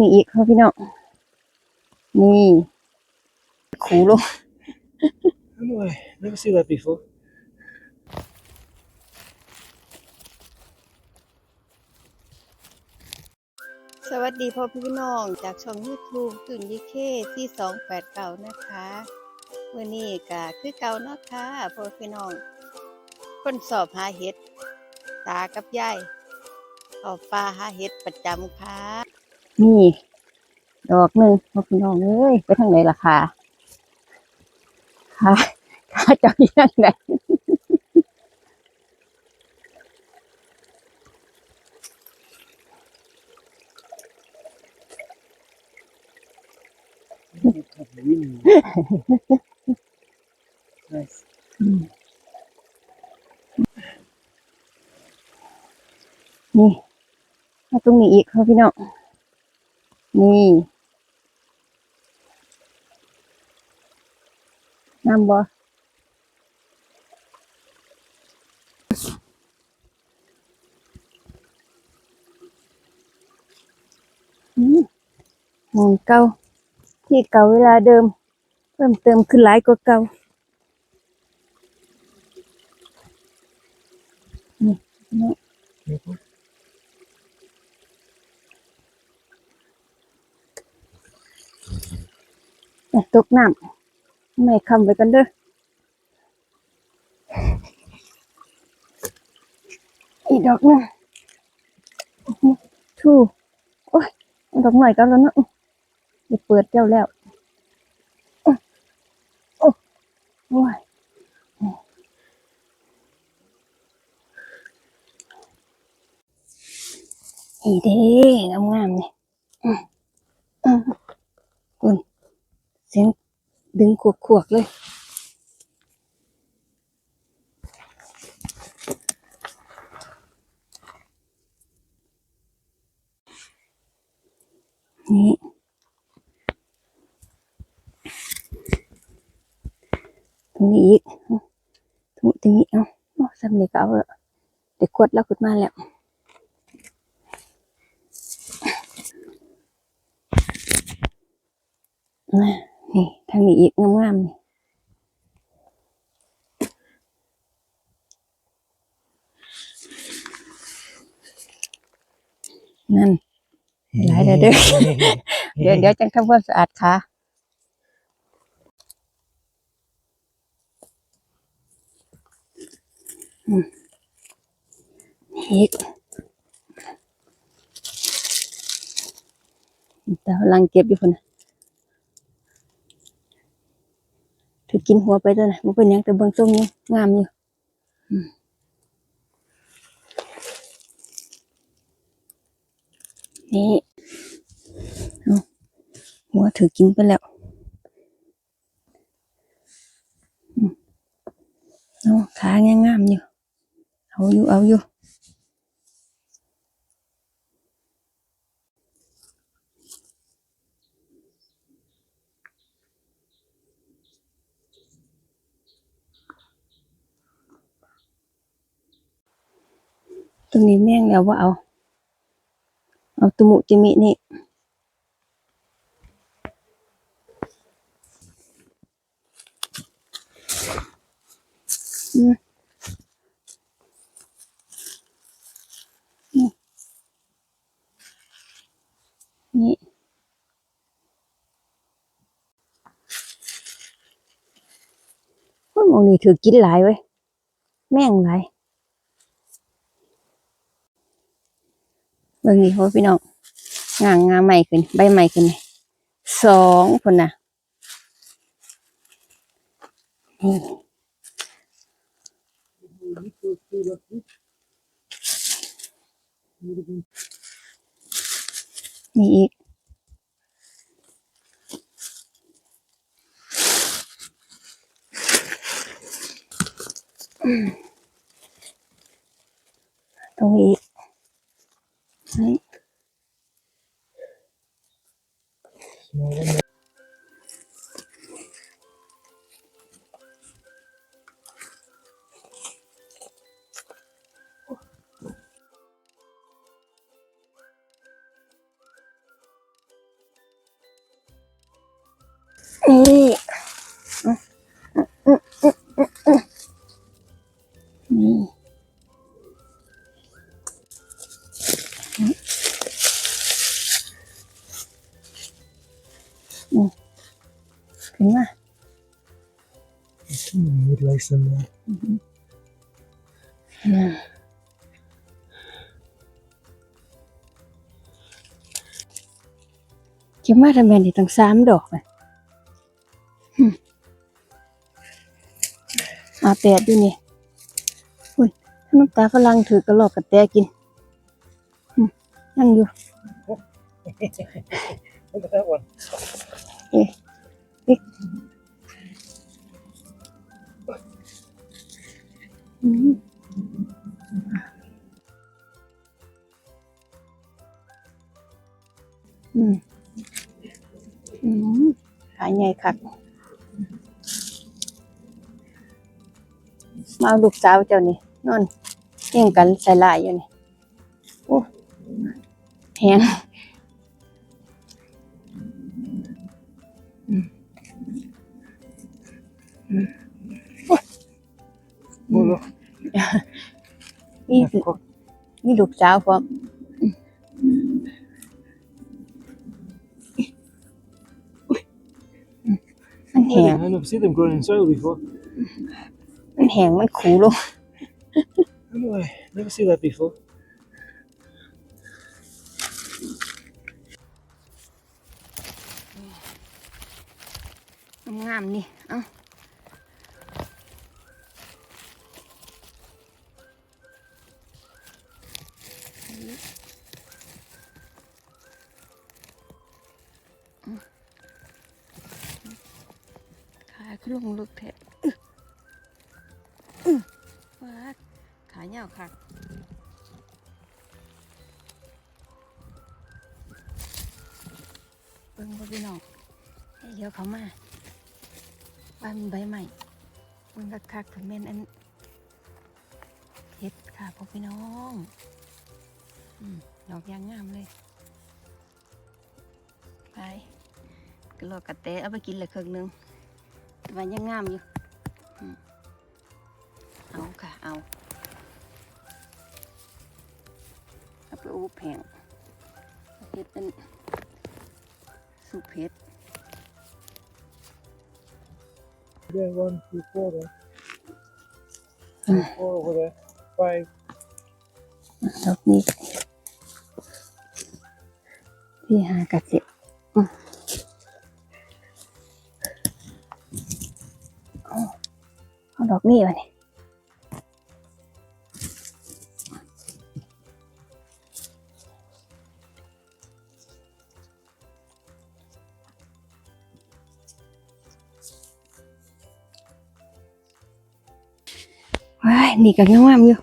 นี่อีกครับพี่น้องนี่ขูลง I know I never see that before. สวัสดีพ่อพี่น้องจากช่อง YouTube ตุนยิเคที่สองแปดเก่านะคะเมื่อนี้ก็คือเก่าเนาะค่ะพ่อพี่น้องคนสอบหาเห็ด ตากับยายออกปลาหาเห็ดประจำค่ะ นี่ ดอกหนึ่งพอพี่น้องเอ้ยไปทางไหนล่ะค่ะค่ะค่ะจะไปทางไหนนี่เอาตรงนี้อีกครับพี่น้อง นี่น้ำบ่อืมหมองเก่าที่เก่าเวลาเดิม เพิ่มเติมขึ้นหลายกว่าเก่านี่พี่น้อง Careful. อย่า ตกน้ำไม่คำไว้กันเด้ออีดอกหนึงทูโอ้ยดอกหน่อยก็แล้วเนะจะเปิดเจ้าแล้วโอ้ยอีเด้งามงามๆนี่อืมอืมคุณเสียงดึงขวกขวกๆเลย นี่ตรงนี้อีกตรงตรงนี้เอาโอ้สำเนียกเอาละเด็กขวดแล้วขึ้นมาแล้วนะนี่ทางนี้อีกงามๆนี่นั่นหลายเด้อเด้อเดี๋ยวเดี๋ยวจังทำความสะอาดค่ะอืมอีกแต่กำลังเก็บอยู่คนน่ะถือ กินหัวไปตัวน่ะมันเป็นยังแต่เบื้องต้นนี่งามอยู่นี่หัวถือกินไปแล้วอืมเอาขางามๆอยู่เอาอยู่เอาอยู่ รงนี้แม่งแล้วว่าเอา เอาตุมุจิมินี่นี่นี่มองนี่ถือกินหลายเว้ย แม่งหลาย เบิ่งนี่พ่อพี่น้องงางงาใหม่ขึ้น ใบใหม่ขึ้นสองคนน่ะนี่นี่อีกตรงนี้ Right. เก็บมาทำไมนี่ตั้งสามดอกเลยอืมอาแปดอยู่นี่อุ้ยน้ำตาฝรั่งถือกระหลอกกระแตกินอืมนั่งอยู่ Look at that ขายใหญ่คักมาเอาลูกสาวเจ้านี่นอนเที่ยงกันใส่ลายอยู่นี่โอ้แหงอืมอืม Oh, look. นี่ That's cool. นี่ลูกสาวพร้อม มันแห I ง didn't- I've never seen them growing in soil before. มันแหงมันขูลง Anyway, never seen that before. งามๆนี่ เอ้าขา เบิ่งบ่พี่น้องเดี๋ยวเขามาว่ามีใบใหม่มันก็คักถึงแม่นอันเฮ็ดค่ะพ่อพี่น้องอืมดอกยางงามเลย ไปกระโลกกระเตะเอาไปกินเลยครึ่งหนึงแต่ว่ายังงามอยู่อเอาค่ะ เอาเอาไปอุบแห้งเอาเฮ็ดเป็นสุปเฮ็ด There, one, two, four there. Mm. Four over there. Five. ดอกนี้ที่หากระเจ็บอืมเอาเอาดอกนี้วะนี่ ว้ายนี่ก็งามๆอยู่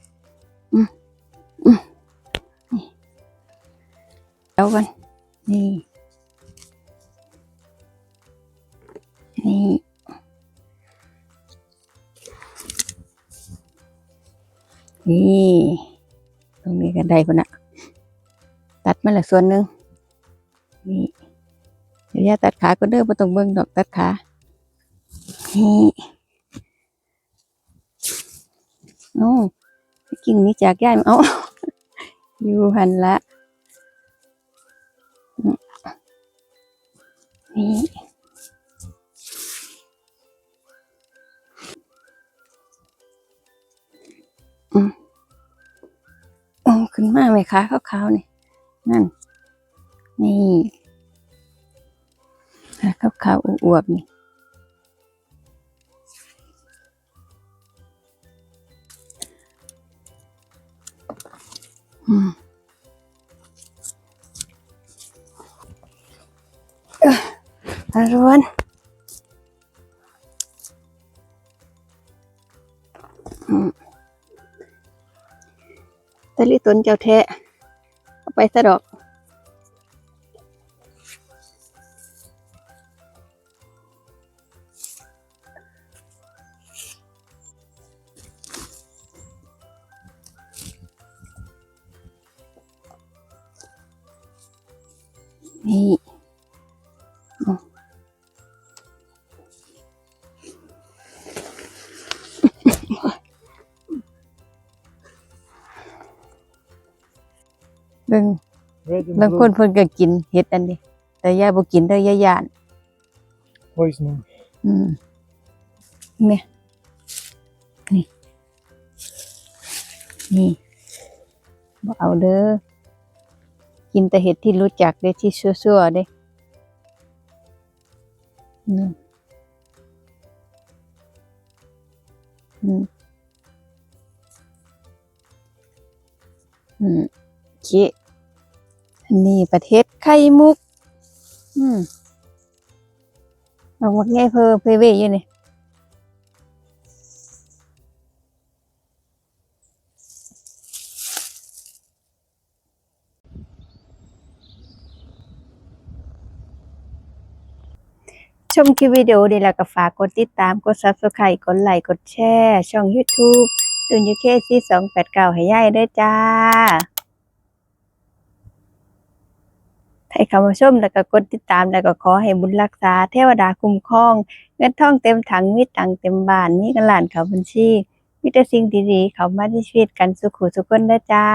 เอากันนี่ นี่นี่ตรงนี้กันได้คนน่ะตัดมาละส่วนหนึ่งนี่เดี๋ยวย่าตัดขาก็เด้อบ่ต้องเบิ่งดอกตัดขานี่ โอ้กิ่งนี้จากย่ายมาเอาอยู่หันละนี่อืมขึ้นมาไหมคะขาวๆนี่นั่น นี่ขาขาวๆอวบๆนี่ อืมเอ้ออรุณตะลิตนเจ้าแท้เอาไปสะดอก นี่บิ่งบางคนเพิ่นก็กินเห็ดอันนี้ แต่ยายบ่กินเด้อยายย่าน poisoning อืมนี่นี่ นี่บ่เอาเด้อ กินแต่เห็ดที่รู้จักเด้ที่ซั่วๆเด้อืมอืมอืมเคนนี้ประเทศไข่มุก อืมออกมาง่ายเพอเพเวอยู่นี่ ชมคลิปวิดีโอดีแล้วก็ฝากกดติดตามกด Subscribe กดไลค์กดแชร์ช่อง YouTube ตุนยูเคซีสองแปดเก้าให้ย่ายด้วยจ้าให้เข้ามาชมแล้วก็กดติดตามแล้วก็ขอให้บุญรักษา เทวดาคุ้มครอง เงินทองเต็มถังมีตังเต็มบ้านมีเงินล้านเขาบัญชีมีแต่สิ่งดีๆ เข้ามาในชีวิตกันสุขุสุขคนเด้จ้า